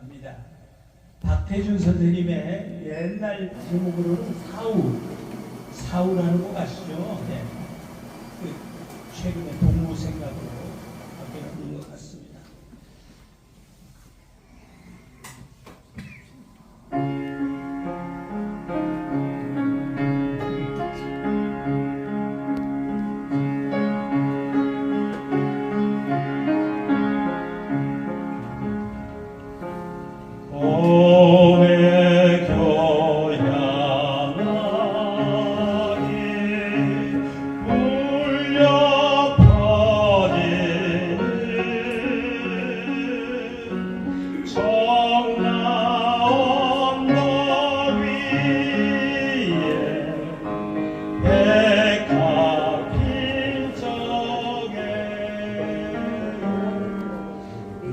합니다. 박태준 선생님의 옛날 제목으로는 사우, 사우라는 거 아시죠? 네. 그 최근에 동무 생각으로 바뀌는 것 같습니다.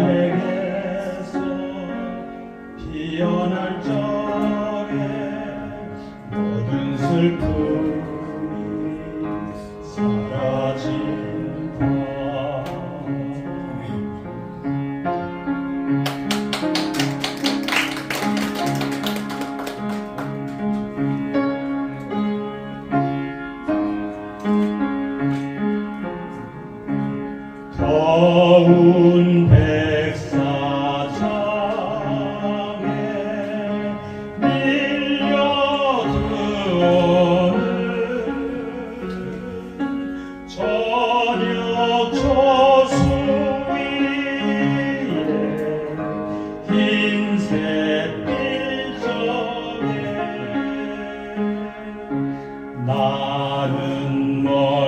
내게서 피어날 적에 모든 슬픔이 사라진다 더 나는 멀